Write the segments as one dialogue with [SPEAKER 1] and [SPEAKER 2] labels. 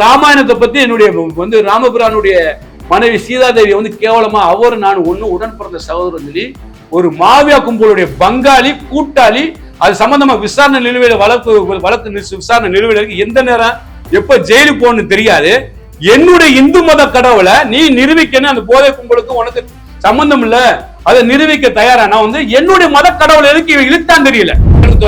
[SPEAKER 1] ராமாயணத்தை பத்தி என்னுடைய வந்து ராமபுரானுடைய மனைவி சீதாதேவி வந்து கேவலமா அவர் நான் ஒண்ணு உடன் பிறந்த சகோதரன் சொல்லி ஒரு மாவியா கும்பலுடைய பங்காளி கூட்டாளி அது சம்பந்தமா விசாரணை நிலுவையில வழக்கு வழக்கு விசாரணை நிலுவையில இருக்கு. எந்த நேரம் எப்ப ஜெயிலுக்கு போகணும்னு தெரியாது. என்னுடைய இந்து மத கடவுளை நீ நிரூபிக்கணும் அந்த போதை கும்பலுக்கு உனக்கு சம்பந்தம் இல்ல. அதை நிரூபிக்க தயாரா? நான் வந்து என்னுடைய மத கடவுளை எதுக்கு இழுத்தான் தெரியல.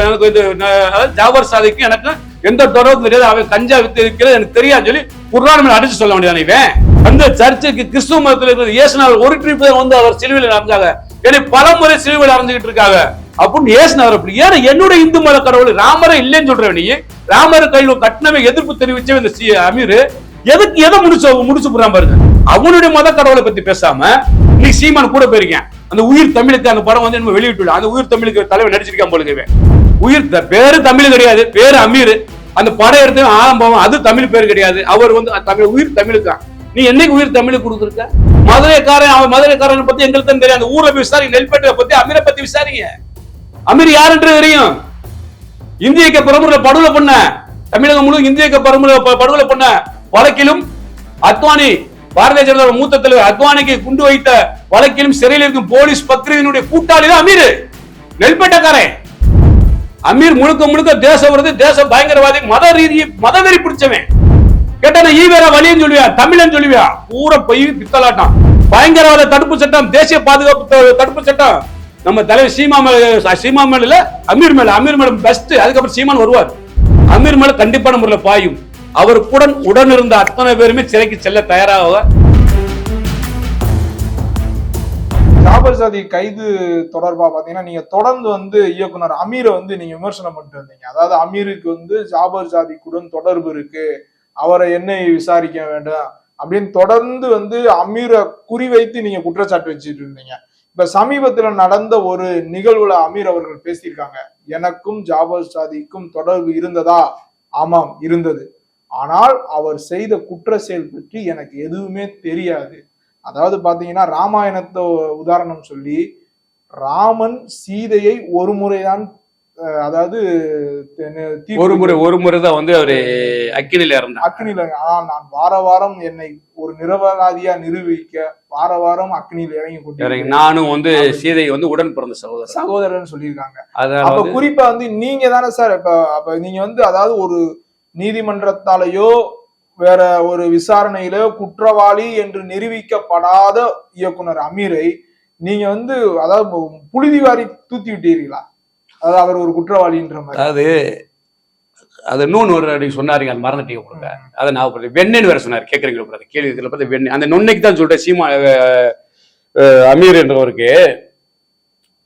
[SPEAKER 1] எனக்கு எனக்கு இது அதாவது ஜாபர் சாதிக்கு எனக்கு எந்த தொடர்பும் தெரியாது. அவன் கஞ்சா வித்து இருக்கிறது எனக்கு தெரியாது சொல்லி குர்ஆன் அடிச்சு சொல்ல வேண்டியதானே இவன்? அந்த சர்ச்சுக்கு கிறிஸ்துவ மதத்தில் இருக்கிற இயேசுனார் ஒரு ட்ரிப் வந்து அவர் சிலுவையில் நடந்தாங்க என்னை பல முறை சிலுவையில் அரைஞ்சுக்கிட்டு இருக்காங்க. அப்படின்னு ஏசுனவர் அப்படி ஏன் என்னுடைய இந்து மத கடவுள் ராமரை இல்லைன்னு சொல்ற நீ? ராமர் கையில் கட்டணமே எதிர்ப்பு தெரிவிச்ச இந்த அமீர். எதுக்கு எதை முடிச்சு முடிச்சு போறான் பாருங்க. அவனுடைய மத கடவுளை பத்தி பேசாம நீ சீமான் கூட போயிருக்கேன். அந்த உயிர் தமிழுக்கு அந்த படம் வந்து நம்ம வெளியிட்டு அந்த உயிர் தமிழுக்கு தலைவர் நடிச்சிருக்கான் போலுங்க உயிர் த- பேரு தமிழ் கிடையாது பேரு அமீர். அந்த படம் எடுத்து ஆரம்பம் அது தமிழ் பேர் கிடையாது. அவர் வந்து தமிழ் உயிர் தமிழுக்கான். நீ என்னைக்கு உயிர் தமிழுக்கு கொடுத்துருக்க? மதுரைக்காரன் அவன் மதுரைக்காரன் பத்தி எங்களுக்கு தான் தெரியும் அந்த ஊர்ல போய் விசாரிங்க நெல்பேட்டை பத்தி அமீரை பத்தி விசாரிங்க. அமீர் யாருன்றது தெரியும்? இந்திய பிரமுறை படுகொலை பண்ண தமிழகம் முழு இந்திய பிரமுறை ப- படுகொலை பண்ண வழக்கிலும் அத்வானி பாரதிய ஜனதா மூத்த தலைவர் அத்வானிக்கு குண்டு வைத்த வழக்கிலும் சிறையில் இருக்கும் போலீஸ் பக்ரீதினுடைய கூட்டாளி தான் அமீர். நெல்பேட்டைக்காரன். அமீர் முழுக்க முழுக்க தேச விரோதி தேச பயங்கரவாதி மத ரீதி மதவெறி பிடிச்சவன். கேட்டா நான் ஈவேரா வழின்னு சொல்லுவியா? தமிழன் சொல்லுவியா? பூரா போய் பித்தலாட்டம். பயங்கரவாத தடுப்பு சட்டம் தேசிய பாதுகாப்பு தடுப்பு சட்டம். நம்ம தலைவர் சீமா மேல சீமா மேல இல்ல அமீர் மேல அமீர் மேல பெஸ்ட் அதுக்கப்புறம் சீமான் வருவார். அமீர் மேல கண்டிப்பான முறையில் பாயும். அவருக்குடன் உடன் இருந்த அத்தனை பேருமே சிறைக்கு செல்ல தயாராக
[SPEAKER 2] ஜாபர் சாதி கைது தொடர்பா பாத்தீங்கன்னா நீங்க தொடர்ந்து வந்து இயக்குனர் அமீரை வந்து நீங்க விமர்சனம் பண்ணிட்டு இருந்தீங்க அதாவது அமீருக்கு வந்து ஜாபர் சாதிக்குடன் தொடர்பு இருக்கு. அவரை என்ன விசாரிக்க வேண்டும் அப்படின்னு தொடர்ந்து வந்து அமீரை குறிவைத்து நீங்க குற்றச்சாட்டு வச்சுட்டு இருந்தீங்க. இப்ப சமீபத்துல நடந்த ஒரு நிகழ்வுல அமீர் அவர்கள் பேசியிருக்காங்க. எனக்கும் ஜாபர் சாதிக்கும் தொடர்பு இருந்ததா? ஆமாம் இருந்தது. ஆனால் அவர் செய்த குற்ற செயல் பற்றி எனக்கு எதுவுமே தெரியாது. அதாவது பாத்தீங்கன்னா ராமாயணத்தை உதாரணம் சொல்லி ராமன் சீதையை ஒரு முறைதான் அதாவது
[SPEAKER 1] ஒரு முறை ஒரு முறை தான் வந்து அவரு அக்கினில இருந்தார்
[SPEAKER 2] அக்னியில ஆனா நான் வார வாரம் என்னை ஒரு நிரபராதியா நிரூபிக்க வார வாரம் அக்னியில இறங்கி கொண்டு
[SPEAKER 1] நானும் வந்து சீதை வந்து உடன் பிறந்த சகோதரர்.
[SPEAKER 2] சகோதரன் சொல்லியிருக்காங்க. அப்ப குறிப்பா வந்து நீங்க தானே சார் இப்ப அப்ப நீங்க வந்து அதாவது ஒரு நீதிமன்றத்தாலேயோ வேற ஒரு விசாரணையிலோ குற்றவாளி என்று நிரூபிக்கப்படாத இயக்குனர் அமீரை நீங்க வந்து அதாவது புழுதி வாரி தூத்தி விட்டீர்களா? அதாவது அவர் ஒரு குற்றவாளின்ற மாதிரி.
[SPEAKER 1] அதாவது அது இன்னொன்னு ஒரு அடி சொன்னாருங்க அது மறந்துட்டீங்க கொடுங்க அதை நான் வெண்ணென்னு வேற சொன்னார் கேட்குறீங்க கூட கேள்வி இதில் பார்த்து வெண்ணெய் அந்த நுண்ணைக்கு தான் சொல்றேன் சீமா அமீர் என்றவருக்கு.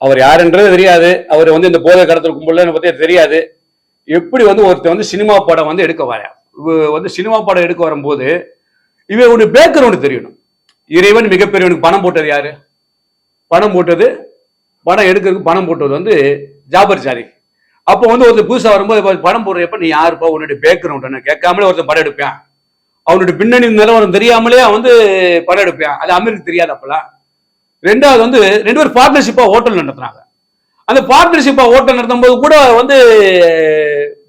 [SPEAKER 1] அவர் யாருன்றது தெரியாது அவர் வந்து இந்த போதை கடத்தல் கும்பல பத்தி தெரியாது. எப்படி வந்து ஒருத்தர் வந்து சினிமா படம் வந்து எடுக்க வர வந்து சினிமா படம் எடுக்க வரும்போது இவன் ஒரு பேக்ரவுண்டு தெரியணும். இறைவன் மிகப்பெரியவனுக்கு பணம் போட்டது யாரு? பணம் போட்டது பணம் எடுக்கிறதுக்கு பணம் போட்டது வந்து ஜாபர் ஜாரி அப்போ வந்து ஒருத்தர் புதுசாக வரும்போது பணம் படம் போடுறப்ப நீ யாருப்பா? உன்னுடைய பேக்ரவுண்ட் கேட்காமலே ஒருத்தன் படம் எடுப்பேன். அவனுடைய பின்னணி நிலவரம் தெரியாமலே அவன் வந்து படம் எடுப்பேன். அது அமீருக்கு தெரியாது அப்பெல்லாம். ரெண்டாவது வந்து ரெண்டு பேரும் பார்ட்னர்ஷிப்பாக ஹோட்டல் நடத்துனாங்க அந்த பார்ட்னர்ஷிப்பாக ஹோட்டல் நடத்தும் போது கூட வந்து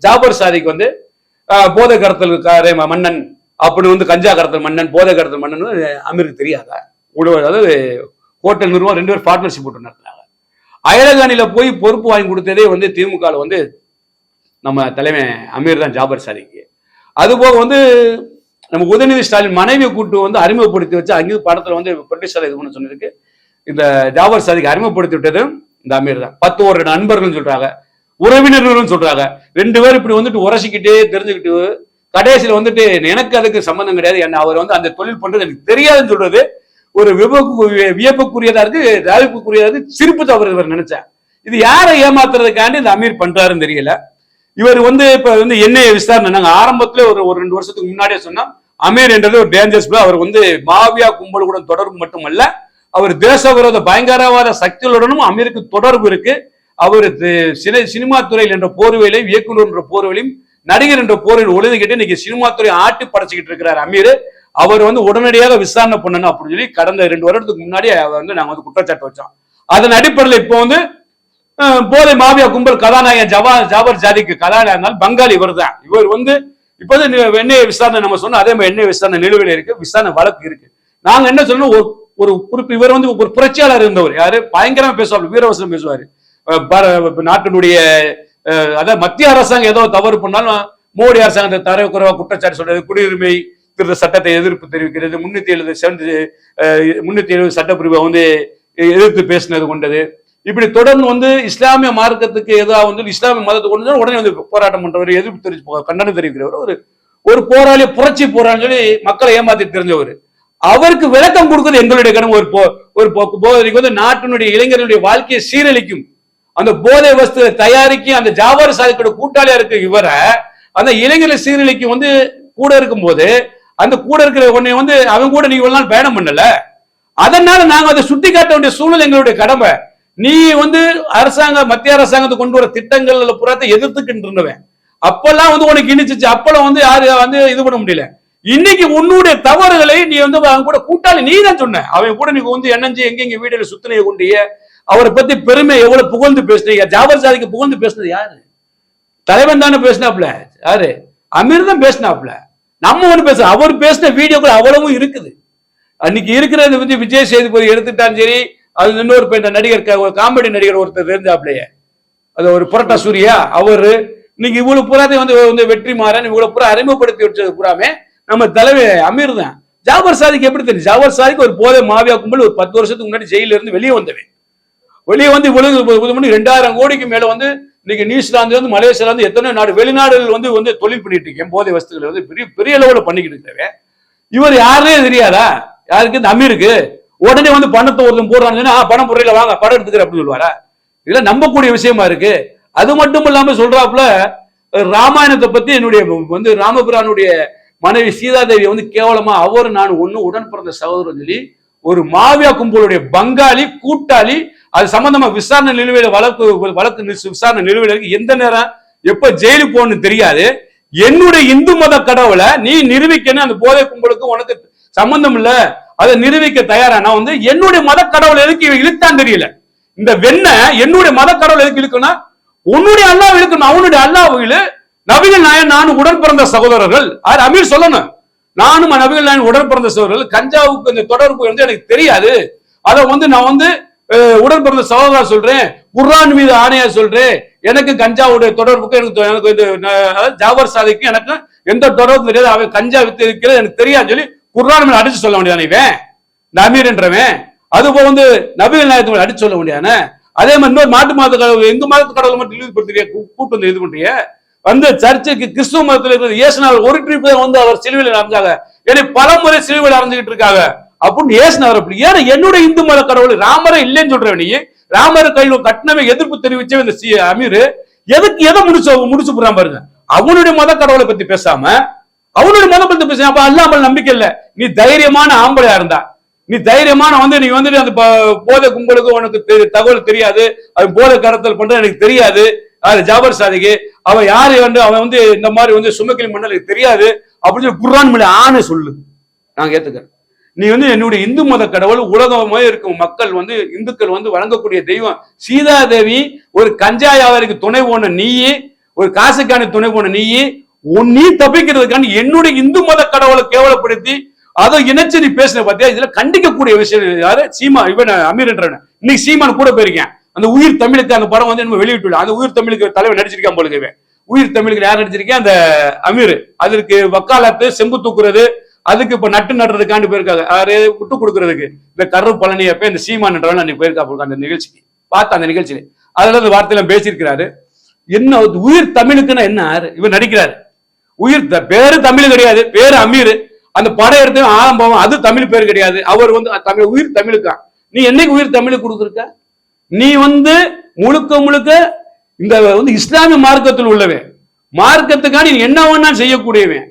[SPEAKER 1] ஜாபர் சாரிக்கு வந்து போதை கடத்தல் மன்னன். அப்படின்னு வந்து கஞ்சா கடத்தல் மன்னன் போதை கடத்தல் மன்னன் அமீருக்கு தெரியாத? உழவு அதாவது ஹோட்டல் நிறுவனம் ரெண்டு பேரும் பார்ட்னர்ஷிப் போட்டு நடத்துனாங்க. அயலகாணியில போய் பொறுப்பு வாங்கி கொடுத்ததே வந்து திமுக வந்து நம்ம தலைமை அமீர் தான் ஜாபர் சாதிக்கு அதுபோக வந்து நம்ம உதயநிதி ஸ்டாலின் மனைவியை கூட்டு வந்து அறிமுகப்படுத்தி வச்சு அங்கேயும் படத்தில் வந்து பிரிட்டிஷார் இது பண்ண சொன்னிருக்கு. இந்த ஜாபர் சாதிக்கு அறிமுகப்படுத்தி விட்டதும் இந்த அமீர் தான். பத்து ஒரு நண்பர்கள் சொல்றாங்க. உறவினர்களும் சொல்றாங்க. ரெண்டு பேரும் இப்படி வந்துட்டு உரசிக்கிட்டே தெரிஞ்சுக்கிட்டு கடைசியில் வந்துட்டு எனக்கு அதுக்கு சம்பந்தம் கிடையாது. என்ன அவர் வந்து அந்த தொழில் பண்றது எனக்கு தெரியாதுன்னு சொல்றது ஒரு விபக்கு வியப்புக்குரியதா இருக்கு ராவிப்புக்குரியதா இருக்கு சிரிப்பு தவறு இவர் நினைச்சேன் இது யாரை ஏமாத்துறதுக்காண்டி இந்த அமீர் பண்றாருன்னு தெரியல. இவர் வந்து இப்ப வந்து என்னைய விசாரணை நாங்க ஆரம்பத்துல ஒரு ஒரு ரெண்டு வருஷத்துக்கு முன்னாடியே சொன்னோம். அமீர் என்றது ஒரு டேஞ்சர்ஸ் அவர் வந்து மாவியா கும்பலுடன் தொடர்பு மட்டுமல்ல அவர் தேச விரோத பயங்கரவாத சக்திகளுடனும் அமீருக்கு தொடர்பு இருக்கு. அவர் சினை சினிமா துறையில் என்ற போர்வையிலையும் இயக்குநர் என்ற போர்வையிலையும் நடிகர் என்ற போர்வையில் ஒழுதுகிட்டு இன்னைக்கு சினிமா துறை ஆட்டி படைச்சுக்கிட்டு இருக்கிறார் அமீர். அவர் வந்து உடனடியாக விசாரணை பண்ணணும் அப்படின்னு சொல்லி கடந்த ரெண்டு வருடத்துக்கு முன்னாடி அவர் வந்து நாங்கள் வந்து குற்றச்சாட்டு வச்சோம். அதன் அடிப்படையில் இப்போ வந்து போதை மாவியா கும்பல் கதாநாயகன் ஜவா ஜாபர் ஜாதிக்கு கதாநாயகன் பங்காளி இவர் தான் இவர் வந்து இப்போ வந்து நி- விசாரணை நம்ம சொன்னோம் அதே மாதிரி எண்ணெய் விசாரணை நிலுவையில் இருக்கு விசாரணை வழக்கு இருக்கு. நாங்க என்ன சொல்லணும் ஒரு ஒரு குறிப்பு இவர் வந்து ஒரு புரட்சியாளர் இருந்தவர். யாரு? பயங்கரமா பேசுவார் வீரவசனம் பேசுவாரு. நாட்டினுடைய அதாவது மத்திய அரசாங்கம் ஏதோ தவறு பண்ணாலும் மோடி அரசாங்கத்தை தரக்குறைவா குற்றச்சாட்டு சொல்றது குடியுரிமை திருத்த சட்டத்தை எதிர்ப்பு தெரிவிக்கிறது முன்னூத்தி எழுபது செவன்டி முன்னூத்தி எழுபது சட்டப்பிரிவை வந்து எதிர்த்து பேசினது கொண்டது. இப்படி தொடர்ந்து வந்து இஸ்லாமிய மார்க்கத்துக்கு எதிராக வந்து இஸ்லாமிய மதத்துக்கு கொண்டு உடனே வந்து போராட்டம் பண்றவர் எதிர்ப்பு தெரிவிச்சு கண்டனம் தெரிவிக்கிறவர். ஒரு ஒரு போராளி புரட்சி போராளி சொல்லி மக்களை ஏமாத்தி தெரிஞ்சவர். அவருக்கு விளக்கம் கொடுக்கிறது எங்களுடைய கடமை. ஒரு போ ஒரு போ- போதனைக்கு வந்து நாட்டினுடைய இளைஞர்களுடைய வாழ்க்கையை சீரழிக்கும் அந்த போதை வஸ்து தயாரிக்கும் அந்த ஜாவார் சாதிக்கோட கூட்டாளியா இருக்க இவரை அந்த இளைஞர் சீர்நிலைக்கு வந்து கூட இருக்கும்போது அந்த கூட இருக்கிற உன்னை வந்து அவன் கூட நீ நாள் பயணம் பண்ணல. அதனால நாங்க அதை சுட்டி காட்ட வேண்டிய சூழல் எங்களுடைய கடமை. நீ வந்து அரசாங்க மத்திய அரசாங்கத்தை கொண்டு வர திட்டங்கள் புறத்தை எதிர்த்துக்கின்றவன் அப்பெல்லாம் வந்து உனக்கு இனிச்சிச்சு. அப்பெல்லாம் வந்து யாரு வந்து இது பண்ண முடியல. இன்னைக்கு உன்னுடைய தவறுகளை நீ வந்து அவன் கூட கூட்டாளி நீ தான் சொன்ன. அவன் கூட நீ வந்து என்னஞ்சு எங்கெங்க வீடுல சுத்தனையை கொண்டிய அவரை பத்தி பெருமை எவ்வளவு புகழ்ந்து பேசுனீங்க? ஜாபர் சாதிக்கு புகழ்ந்து பேசுனது யாரு? தலைவன் தானே பேசினாப்ல யாரு? அமீர் தான் பேசினாப்ல நம்ம ஒண்ணு பேச அவர் பேசின வீடியோக்கள் அவ்வளவும் இருக்குது. அன்னைக்கு இருக்கிறது வந்து விஜய் சேதுபதி எடுத்துட்டாலும் சரி அது இன்னொரு பெண் நடிகர் ஒரு காமெடி நடிகர் ஒருத்தர் இருந்தாப்லையே அது ஒரு புரட்டா சூர்யா அவரு. நீங்க இவ்வளவு புறாத்தையும் வந்து வந்து வெற்றி மாறன் இவ்வளவு புறா அறிமுகப்படுத்தி வச்சது புறாமே நம்ம தலைவர் அமீர் தான். ஜாபர் சாதிக்கு எப்படி தெரியும்? ஜாபர் சாதிக்கு ஒரு போதை மாவியா கும்பல் ஒரு பத்து வருஷத்துக்கு முன்னாடி ஜெயிலிருந்து வெளியே வந்தவன். வெளியே வந்து இவ்வளவு மணி ரெண்டாயிரம் கோடிக்கு மேல வந்து இன்னைக்கு நியூசிலாந்து வந்து மலேசியால வந்து எத்தனை நாடு வெளிநாடுகள் வந்து வந்து தொழில் பண்ணிட்டு இருக்கேன் போதை வஸ்துகளை வந்து பெரிய பெரிய அளவில் பண்ணிக்கிட்டு இருக்கிறவன் இவர் யாருனே தெரியாதா? யாருக்கு? இந்த அமீருக்கு. உடனே வந்து பணத்தை ஒருத்தன் போடுறான்னு பணம் போடுறீங்களா? வாங்க படம் எடுத்துக்கிற அப்படின்னு சொல்லுவாரா? இதெல்லாம் நம்பக்கூடிய விஷயமா இருக்கு. அது மட்டும் இல்லாம சொல்றாப்புல ராமாயணத்தை பத்தி என்னுடைய வந்து ராமபிரானுடைய மனைவி சீதாதேவி வந்து கேவலமா அவர் நான் ஒன்னு உடன் பிறந்த சகோதரன் சொல்லி ஒரு மாவியா கும்பலுடைய பங்காளி கூட்டாளி அது சம்பந்தமா விசாரணை நிலுவையில வழக்கு வழக்கு விசாரணை நிலுவையில இருக்கு. எந்த நேரம் எப்ப ஜெயிலுக்கு போகணும்னு தெரியாது. என்னுடைய இந்து மத கடவுளை நீ நிரூபிக்கணும் அந்த போதை கும்பலுக்கு உனக்கு சம்பந்தம் இல்ல. அதை நிரூபிக்க தயாரா? நான் வந்து என்னுடைய மத கடவுளை எதுக்கு இவன் இழுத்தான் தெரியல. இந்த வெண்ண என்னுடைய மத கடவுள் எதுக்கு இழுக்குன்னா உன்னுடைய அல்லாவு இழுக்கணும். அவனுடைய அல்லாஹ் நவீன நாயன் நான் உடன் பிறந்த சகோதரர்கள். அது அமீர் சொல்லணும். நானும் நபிகள் நாயன் உடன் பிறந்த கஞ்சாவுக்கு இந்த தொடர்பு வந்து எனக்கு தெரியாது. அதை வந்து நான் வந்து உடன் பிறந்த சகோதரா சொல்றேன் குர்ரான் மீது ஆணையா சொல்றேன். எனக்கு கஞ்சாவுடைய தொடர்புக்கு எனக்கு எனக்கு இந்த ந- அதாவது ஜாபர் சாதிக்கு எனக்கு எந்த தொடர்பும் தெரியாது. அவன் கஞ்சா வித்து இருக்கிறது எனக்கு தெரியாது சொல்லி குர்ரான் மேல அடிச்சு சொல்ல முடியாது இவன்? இந்த அமீர்ன்றவன். அது போக வந்து நபிகள் நாயகத்தை அடிச்சு சொல்ல முடியாது அதே மாதிரி இன்னொரு மாட்டு மாத கடவுள் எங்க மாதத்து கடவுள் மட்டும் இழிவுபடுத்துறிய? கூட்டு வந்து இது பண்றீங்க வந்து சர்ச்சுக்கு கிறிஸ்துவ மதத்தில் இருக்கிற இயேசுனார் ஒரு ட்ரிப் வந்து அவர் சிலுவையில் அரைஞ்சாங்க ஏன்னா பல முறை சிலுவையில் அரைஞ்சுக்கிட்டு இருக்காங்க. அப்படின்னு ஏசுனவர் அப்படி ஏன்னா என்னுடைய இந்து மத கடவுள் ராமரை இல்லைன்னு சொல்ற நீ ராமர் கையில் கட்டணமே எதிர்ப்பு தெரிவிச்ச இந்த சி- அமீர் எதுக்கு எதை முடிச்சு முடிச்சு போறான் பாருங்க. அவனுடைய மத கடவுளை பத்தி பேசாம அவனுடைய மதம் பத்தி பேச அப்ப அல்லாமல் நம்பிக்கை இல்ல. நீ தைரியமான ஆம்பளையா இருந்தா நீ தைரியமான வந்து நீ வந்துட்டு அந்த போதை கும்பலுக்கு உனக்கு தகவல் தெரியாது அது போதை கடத்தல் பண்றது எனக்கு தெரியாது. அது ஜாபர் சாதிக்கு அவன் யாரு வந்து அவன் வந்து இந்த மாதிரி வந்து சுமக்கலி மண்டல் தெரியாது. அப்படின்னு சொல்லி குர்ரான் மொழி ஆணை சொல்லு. நான் ஏத்துக்கிறேன் நீ வந்து என்னுடைய இந்து மத கடவுள் உலகமே இருக்கும் மக்கள் வந்து இந்துக்கள் வந்து வழங்கக்கூடிய தெய்வம். சீதாதேவி ஒரு கஞ்சா வியாபாரிக்கு துணை போன நீயே ஒரு காசுக்கான துணை போன நீயே உன் நீ தப்பிக்கிறதுக்காண்டி என்னுடைய இந்து மத கடவுளை கேவலப்படுத்தி அதை இணைச்சு நீ பேசுன பார்த்தியா இதுல கண்டிக்கக்கூடிய விஷயம் யாரு? சீமா இவன் அமீர் இன்னைக்கு சீமான் கூட போயிருக்கேன். அந்த உயிர் தமிழுக்கு அந்த படம் வந்து நம்ம வெளியிட்டுள்ள அந்த உயிர் தமிழுக்கு தலைவர் நடிச்சிருக்கான் போல இவன். உயிர் தமிழுக்கு யார் நடிச்சிருக்கேன் அந்த அமீர். அதற்கு வக்காலத்து செம்பு தூக்குறது அதுக்கு இப்ப நட்டு நடுறதுக்காண்டு போயிருக்காங்க. யாரு விட்டு கொடுக்கறதுக்கு. இந்த கரு பழனியை போய் இந்த சீமான் அன்னைக்கு போயிருக்கா போல அந்த நிகழ்ச்சிக்கு. பார்த்த அந்த நிகழ்ச்சியில. அதுல அந்த வார்த்தையில பேசியிருக்கிறாரு. என்ன உயிர் தமிழுக்குன்னா என்ன இவர் நடிக்கிறாரு. உயிர் த- பேரு தமிழ் கிடையாது. பேரு அமீர். அந்த படம் எடுத்து ஆரம்பம் அது தமிழ் பேர் கிடையாது. அவர் வந்து தமிழ் உயிர் தமிழுக்கான் நீ என்னைக்கு உயிர் தமிழுக்கு கொடுத்துருக்க? நீ வந்து முழுக்க முழுக்க இந்த வந்து இஸ்லாமிய மார்க்கத்தில் உள்ளவன். மார்க்கத்துக்கான நீ என்ன வேணா செய்யக்கூடியவன்.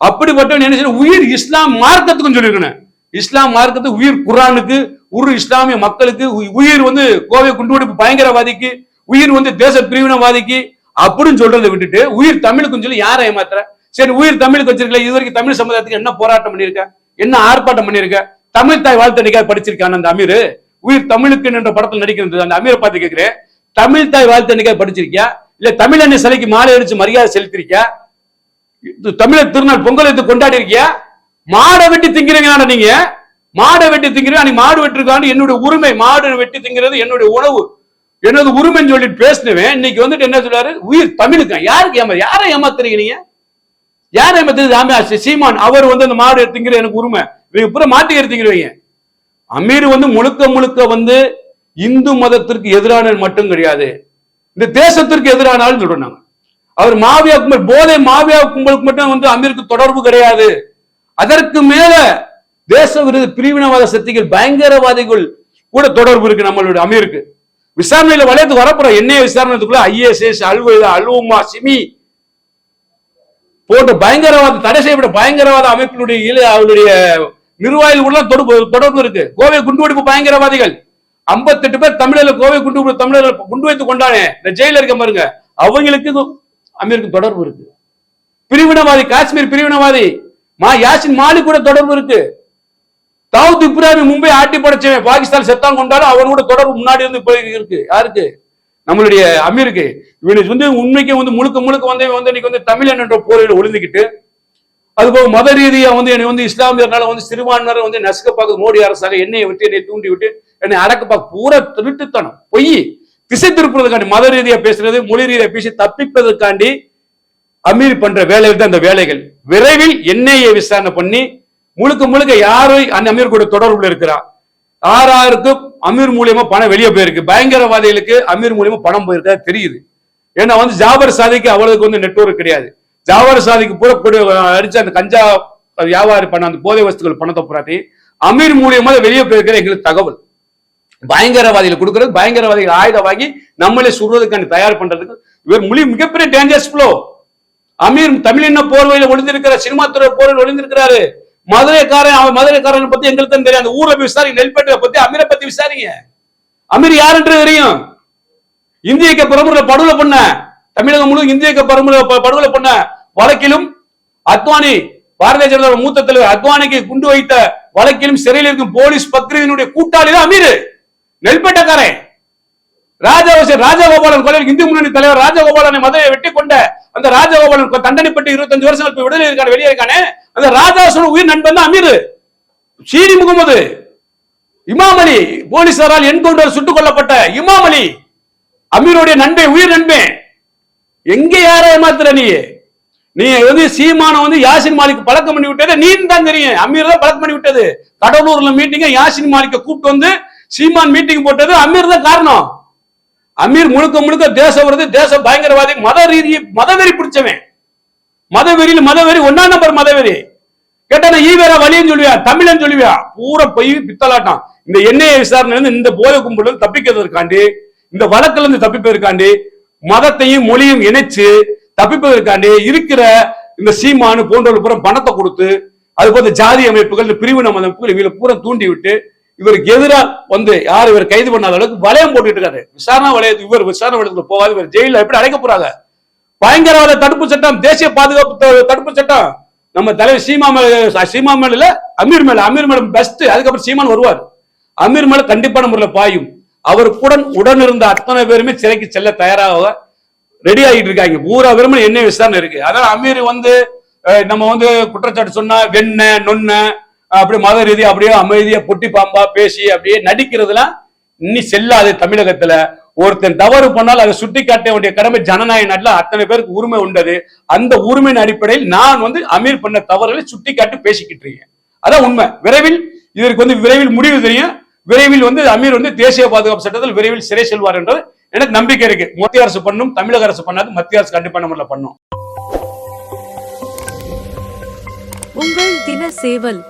[SPEAKER 1] அப்படிப்பட்டவன் என்ன செய்ய உயிர் இஸ்லாம் மார்க்கத்துக்கும் சொல்லியிருக்கணும். இஸ்லாம் மார்க்கத்துக்கு உயிர் குரானுக்கு உரு இஸ்லாமிய மக்களுக்கு உ- உயிர் வந்து கோவை குண்டுபிடிப்பு பயங்கரவாதிக்கு உயிர் வந்து தேச பிரிவினவாதிக்கு அப்படின்னு சொல்றதை விட்டுட்டு உயிர் தமிழுக்குன்னு சொல்லி யாரை ஏமாத்துற? சரி உயிர் தமிழுக்கு வச்சிருக்கல இது வரைக்கும் தமிழ் சமுதாயத்துக்கு என்ன போராட்டம் பண்ணியிருக்க? என்ன ஆர்ப்பாட்டம் பண்ணியிருக்க? தமிழ் தாய் வாழ்த்து நடிக்காத படிச்சிருக்கான் அந்த அமீர். உயிர் தமிழுக்கு என்ற படத்தில் நடிக்கிறது. அந்த அமீரை பார்த்து கேட்கிறேன். தமிழ் தாய் வாழ்த்து என்னைக்கா படிச்சிருக்கியா? இல்ல தமிழ் அண்ணன் சிலைக்கு மாலை அடிச்சு மரியாதை செலுத்திருக்கியா? தமிழர் திருநாள் பொங்கல் எடுத்து கொண்டாடி இருக்கியா மாடை வெட்டி திங்கிறீங்களாடா நீங்க? மாடை வெட்டி திங்கிறீங்க அன்னைக்கு மாடு வெட்டிருக்கான்னு என்னுடைய உரிமை. மாடு வெட்டி திங்கிறது என்னுடைய உணவு. என்னது உரிமைன்னு சொல்லிட்டு பேசினவன். இன்னைக்கு வந்துட்டு என்ன சொல்றாரு? உயிர் தமிழுக்கு? யாருக்கு ஏமா யாரை ஏமாத்துறீங்க நீங்க? யாரை ஏமாத்துறது? சீமான் அவர் வந்து அந்த மாடு திங்கிற எனக்கு உரிமை. இவங்க பூரா மாட்டிக்கிற திங்கிறவங்க. அமீர் வந்து முழுக்க முழுக்க வந்து இந்து மதத்திற்கு எதிரான மட்டும் கிடையாது. இந்த தேசத்திற்கு எதிரானாலும் சொல்றோம் நாங்க. அவர் மாவியா கும்பல் போதை மாவியா கும்பலுக்கு மட்டும் வந்து அமீருக்கு தொடர்பு கிடையாது. அதற்கு மேல தேச விருது பிரிவினவாத சக்திகள் பயங்கரவாதிகள் கூட தொடர்பு இருக்கு நம்மளுடைய அமீருக்கு. விசாரணையில வளையத்துக்கு வரப்புற என்னைய விசாரணைக்குள்ள ஐஎஸ்எஸ் அல்வா அல்வமா சிமி போன்ற பயங்கரவாத தடை செய்யப்பட்ட பயங்கரவாத அமைப்பினுடைய அவருடைய நிர்வாகிகள் கூட தொடர்பு தொடர்பு இருக்கு. கோவை குண்டுவெடிப்பு பயங்கரவாதிகள். 58 பேர் தமிழர்ல கோவை குண்டு தமிழர்கள் குண்டு வைத்து கொண்டானே. இந்த ஜெயில இருக்க பாருங்க. அவங்களுக்கு அமீருக்கு தொடர்பு இருக்கு. பிரிவினவாதி காஷ்மீர் பிரிவினவாதி மா யாசின் மாலி கூட தொடர்பு இருக்கு. தாவூத் இப்ராஹிம் மும்பை ஆட்டி படைச்சவன் பாகிஸ்தான் செத்தான் கொண்டாலும் அவன் கூட தொடர்பு முன்னாடி இருந்து இருக்கு. யாருக்கு? நம்மளுடைய அமீருக்கு. இவனுக்கு வந்து உண்மைக்கு வந்து முழுக்க முழுக்க வந்து வந்து இன்னைக்கு வந்து தமிழன் என்ற போரில் ஒளிந்துக்கிட்டு அதுபோக மத ரீதியாக வந்து என்னை வந்து இஸ்லாமியர்னால வந்து சிறுபான்மையினர் வந்து நசுக்க பார்க்க மோடி அரசாக என்னையை விட்டு என்னை தூண்டி விட்டு என்னை அடக்க பார்க்க பூரா திருட்டுத்தனம். பொய். திசை திருப்புறதுக்காண்டி மத ரீதியாக பேசுறது மொழி ரீதியாக பேசி தப்பிப்பதற்காண்டி அமீர் பண்ற வேலைகள் தான் அந்த வேலைகள். விரைவில் என்ஐஏ விசாரணை பண்ணி முழுக்க முழுக்க யாரு அந்த அமீர் கூட தொடர்புல இருக்கிறா. ஆறாருக்கு அமீர் மூலியமா பணம் வெளியே போயிருக்கு. பயங்கரவாதிகளுக்கு அமீர் மூலியமா பணம் போயிருக்கா தெரியுது. ஏன்னா வந்து ஜாபர் சாதிக்கு அவ்வளவுக்கு வந்து நெட்ஒர்க் கிடையாது. ஜாவார சாதிக்கு பூரா கொடு அடிச்ச அந்த கஞ்சா வியாபாரி பண்ண அந்த போதை வஸ்துக்கள் பணத்தை புறாட்டி அமீர் மூலியமா வெளியே போயிருக்கிற எங்களுக்கு தகவல். பயங்கரவாதிகள் கொடுக்கறது பயங்கரவாதிகள் ஆயுதம் வாங்கி நம்மளே சுடுறதுக்கான தயார் பண்றதுக்கு இவர் மொழி மிகப்பெரிய டேஞ்சர்ஸ் ஃப்ளோ அமீர் தமிழின போர்வையில் ஒளிந்திருக்கிற சினிமா துறை போர்வையில் ஒளிந்திருக்கிறாரு. மதுரைக்காரன் அவன் மதுரைக்காரன் பத்தி எங்களுக்கு தான் தெரியும் அந்த ஊரை போய் விசாரிங்க நெல்பேட்டை பத்தி அமீரை பத்தி விசாரிங்க. அமீர் யாருன்றது தெரியும்? இந்தியக்க பிரமுறை படுகொலை பண்ண தமிழகம் முழு இந்தியக்க பிரமுறை ப- படுகொலை பண்ண வழக்கிலும் அத்வானி பாரதிய ஜனதா மூத்த தலைவர் அத்வானிக்கு குண்டு வைத்த வழக்கிலும் சிறையில் இருக்கும் போலீஸ் பக்ரீதினுடைய கூட்டாளி தான் அமீர். நெல்பேட்டைக்காரன். ராஜாவசர் ராஜகோபாலன் கொலை இந்து முன்னணி தலைவர் ராஜகோபாலனை மதுரையை வெட்டி கொண்ட அந்த ராஜகோபாலன் தண்டனைப்பட்டு இருபத்தஞ்சு வருஷம் இப்ப விடுதலை இருக்கான வெளியே இருக்கானே அந்த ராஜாசோட உயிர் நண்பன் தான் அமீர். சீனி முகமது இமாம் அலி போலீசாரால் என்கவுண்டர் சுட்டுக் கொல்லப்பட்ட இமாம் அலி அமீருடைய நண்பே உயிர் நண்பே. எங்க யாரை ஏமாத்துற நீ? நீ வந்து சீமான வந்து யாசின் மாலிக் பழக்கம் பண்ணி விட்டது நீ தான் தெரியும். அமீர் தான் பழக்கம் பண்ணி விட்டது. கடலூர்ல மீட்டிங்க யாசின் மாலிக்க கூப்பிட்டு வந்து சீமான் மீட்டிங் போட்டது அமீர் தான் காரணம். அமீர் முழுக்க முழுக்க தேச வருது தேச பயங்கரவாதி மத ரீதி மதவெறி பிடிச்சவன். மதவெறியில மதவெறி ஒன்னா நம்பர் மதவெறி கேட்டா நான் ஈவேரா வழின்னு சொல்லுவியா? தமிழன் சொல்லுவியா? பூரா பொய் பித்தலாட்டம் இந்த எண்ணெய் விசாரணை இருந்து இந்த போதை கும்பல தப்பிக்கிறதுக்காண்டி இந்த வழக்கிலிருந்து தப்பிப்பதற்காண்டி மதத்தையும் மொழியும் இணைச்சு தப்பிப்பதற்காண்டி இருக்கிற இந்த சீமானு போன்றவர்கள் பூரா பணத்தை கொடுத்து அது போல ஜாதி அமைப்புகள் இந்த பிரிவினை அமைப்புகள் இவங்களை பூரா தூண்டி விட்டு இவருக்கு எதிரா வந்து யார் இவர் கைது பண்ணாத அளவுக்கு வளையம் போட்டுட்டு இருக்காரு. விசாரணை வளையத்துக்கு இவர் விசாரணை வளையத்துக்கு போகாது இவர் ஜெயில எப்படி அடைக்க போறாங்க? பயங்கரவாத தடுப்பு சட்டம் தேசிய பாதுகாப்பு தடுப்பு சட்டம். நம்ம தலைவர் சீமா மேல சீமா மேல அமீர் மேல அமீர் மேல பெஸ்ட் அதுக்கப்புறம் சீமான் வருவார். அமீர் மேல கண்டிப்பான முறையில் பாயும். அவருக்குடன் உடன் இருந்த அத்தனை பேருமே சிறைக்கு செல்ல தயாராக ரெடி ஆகிட்டு இருக்காங்க. பூரா விரும்ப என்ன விசாரணை இருக்கு. அதான் அமீர் வந்து நம்ம வந்து குற்றச்சாட்டு சொன்னா வெண்ண நொன்ன அப்படி மத ரீதியா அப்படியே அமைதியா பொட்டி பாம்பா பேசி அப்படியே நடிக்கிறதுலாம் இன்னி செல்லாது தமிழகத்துல. ஒருத்தன் தவறு பண்ணால் அதை சுட்டி காட்ட வேண்டிய கடமை ஜனநாயக நாட்டில் அத்தனை பேருக்கு உரிமை உண்டது. அந்த உரிமையின் அடிப்படையில் நான் வந்து அமீர் பண்ண தவறுகளை சுட்டி காட்டி பேசிக்கிட்டு இருக்கேன். அதான் உண்மை. விரைவில் இதற்கு வந்து விரைவில் முடிவு தெரியும். விரைவில் வந்து அமீர் வந்து தேசிய பாதுகாப்பு சட்டத்தில் விரைவில் சிறை செல்வார் என்றது எனக்கு நம்பிக்கை இருக்கு. மத்திய அரசு பண்ணும் தமிழக அரசு பண்ணாது மத்திய அரசு கண்டிப்பான முறையில் பண்ணும்.
[SPEAKER 3] உங்கள் தின சேவல்.